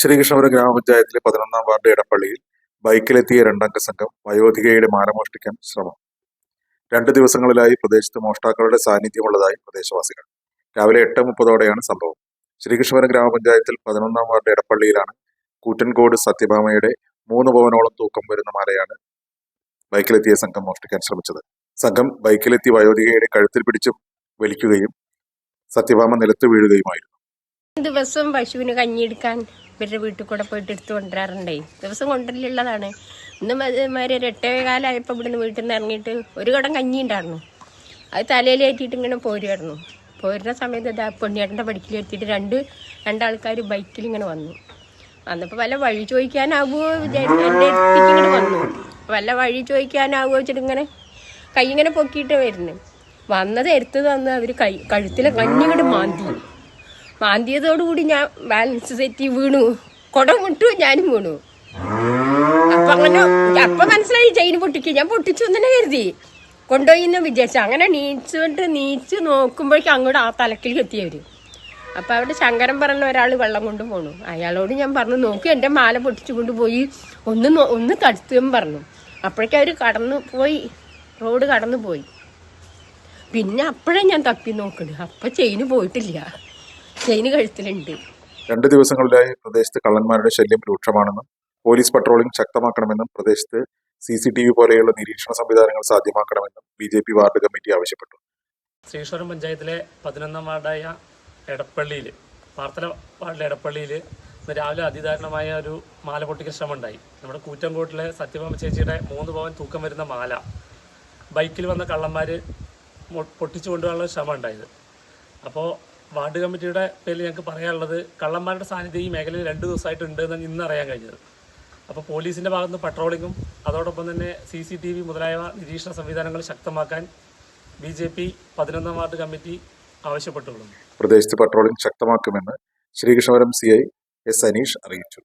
ശ്രീകൃഷ്ണപുരം ഗ്രാമപഞ്ചായത്തിലെ പതിനൊന്നാം വാർഡ് ഇടപ്പള്ളിയിൽ ബൈക്കിലെത്തിയ രണ്ടംഗ സംഘം വയോധികയുടെ മാല മോഷ്ടിക്കാൻ ശ്രമം. രണ്ട് ദിവസങ്ങളിലായി പ്രദേശത്ത് മോഷ്ടാക്കളുടെ സാന്നിധ്യമുള്ളതായി പ്രദേശവാസികൾ. രാവിലെ എട്ട് മുപ്പതോടെയാണ് സംഭവം. ശ്രീകൃഷ്ണപുരം ഗ്രാമപഞ്ചായത്തിൽ പതിനൊന്നാം വാർഡ് ഇടപ്പള്ളിയിലാണ് കൂറ്റൻകോട് സത്യഭാമയുടെ മൂന്ന് പവനോളം തൂക്കം വരുന്ന മാലയാണ് ബൈക്കിലെത്തിയ സംഘം മോഷ്ടിക്കാൻ ശ്രമിച്ചത്. സംഘം ബൈക്കിലെത്തി വയോധികയുടെ കഴുത്തിൽ പിടിച്ച് വലിക്കുകയും സത്യഭാമ നിലത്ത് വീഴുകയുമായിരുന്നു. ദിവസം പശുവിന് കഞ്ഞിയെടുക്കാൻ ഇവരുടെ വീട്ടിൽ കൂടെ പോയിട്ട് എടുത്ത് കൊണ്ടുവരാറുണ്ടേ. ദിവസം കൊണ്ടുവരലുള്ളതാണ്. ഇന്ന് അതേമാതിരി ഒരു എട്ടേ കാലമായപ്പോൾ ഇവിടുന്ന് വീട്ടിൽ നിന്ന് ഇറങ്ങിയിട്ട് ഒരു കടം കഞ്ഞി ഉണ്ടായിരുന്നു. അത് തലയിലേറ്റിയിട്ട് ഇങ്ങനെ പോരുമായിരുന്നു പോരുന്ന സമയത്ത് ഇതാ പൊന്നിയേട്ടന്റെ പഠിക്കലെത്തിയിട്ട് രണ്ട് രണ്ടാൾക്കാർ ബൈക്കിൽ ഇങ്ങനെ വന്നു. വന്നപ്പോൾ വല്ല വഴി ചോദിക്കാനാവുമോ വിചാരിച്ചു എന്റെ അടുത്തേക്ക് ഇങ്ങനെ വന്നു. വല്ല വഴി ചോദിക്കാനാവുമോ വെച്ചിട്ട് ഇങ്ങനെ കൈ ഇങ്ങനെ പൊക്കിയിട്ട് വരുന്നു വന്നത് എടുത്ത് തന്ന് അവർ കൈ കഴുത്തിലെ കഞ്ഞിങ്ങോട്ട് മാന്തി. മാന്തിയതോടുകൂടി ഞാൻ ബാലൻസ് തെറ്റി വീണു. കുടം വിട്ടു ഞാനും വീണു. അപ്പൊ അങ്ങനെ അപ്പൊ മനസ്സിലായി ചെയിന് പൊട്ടിക്കും. ഞാൻ പൊട്ടിച്ചു തന്നെ കരുതി. കൊണ്ടുപോയി എന്ന് വിചാരിച്ചു. അങ്ങനെ നീച്ചുകൊണ്ട് നീച്ച് നോക്കുമ്പോഴേക്കും അങ്ങോട്ട് ആ തലക്കിൽ എത്തിയവര് അപ്പൊ അവിടെ ശങ്കരൻ പറഞ്ഞ ഒരാൾ വെള്ളം കൊണ്ട് പോണു. അയാളോട് ഞാൻ പറഞ്ഞു നോക്കി എന്റെ മാല പൊട്ടിച്ചു കൊണ്ടുപോയി. ഒന്ന് ഒന്ന് തടുത്തും പറഞ്ഞു. അപ്പോഴേക്കും അവർ കടന്നു പോയി. റോഡ് കടന്നു പോയി. പിന്നെ അപ്പോഴേ ഞാൻ തപ്പി നോക്കണ്. അപ്പൊ ചെയിന് പോയിട്ടില്ല. ചെയിന് കഴുത്തിലുണ്ട്. രണ്ട് ദിവസങ്ങളിലായി പ്രദേശത്ത് കള്ളന്മാരുടെ ശല്യം രൂക്ഷമാണെന്നും പോലീസ് പട്രോളിംഗ് ശക്തമാക്കണമെന്നും പ്രദേശത്ത് സി സി ടി വി പോലെയുള്ള നിരീക്ഷണ സംവിധാനങ്ങൾ സാധ്യമാക്കണമെന്നും B J P ward committee ആവശ്യപ്പെട്ടു. ശ്രീശ്വരം പഞ്ചായത്തിലെ പതിനൊന്നാം വാർഡായ എടപ്പള്ളിയിൽ പാർത്തല വാർഡിലെ എടപ്പള്ളിയിൽ ഇന്ന് രാവിലെ അതിദാരുണമായ ഒരു മാല പൊട്ടിക്കൽ ശ്രമം ഉണ്ടായി നമ്മുടെ കൂറ്റംകോട്ടിലെ സത്യഭാമ ചേച്ചിയുടെ മൂന്ന് പവൻ തൂക്കം വരുന്ന മാല. ബൈക്കിൽ വന്ന കള്ളന്മാർ പൊട്ടിച്ചു കൊണ്ടുപോകാനുള്ള ശ്രമം ഉണ്ടായത് അപ്പോൾ വാർഡ് കമ്മിറ്റിയുടെ പേരിൽ ഞങ്ങൾക്ക് പറയാനുള്ളത് കള്ളന്മാരുടെ സാന്നിധ്യം ഈ മേഖലയിൽ രണ്ട് ദിവസമായിട്ട് ഉണ്ട് എന്ന് ഇന്ന് അറിയാൻ കഴിഞ്ഞത്. അപ്പോൾ പോലീസിന്റെ ഭാഗത്തുനിന്ന് പട്രോളിങ്ങും അതോടൊപ്പം തന്നെ സി സി ടി വി മുതലായ നിരീക്ഷണ സംവിധാനങ്ങൾ ശക്തമാക്കാൻ ബി ജെ പി പതിനൊന്നാം വാർഡ് കമ്മിറ്റി ആവശ്യപ്പെട്ടുകൊള്ളുന്നു. പ്രദേശത്ത് പട്രോളിംഗ് ശക്തമാക്കുമെന്ന് Sreekrishnapuram C I S Aneesh അറിയിച്ചു.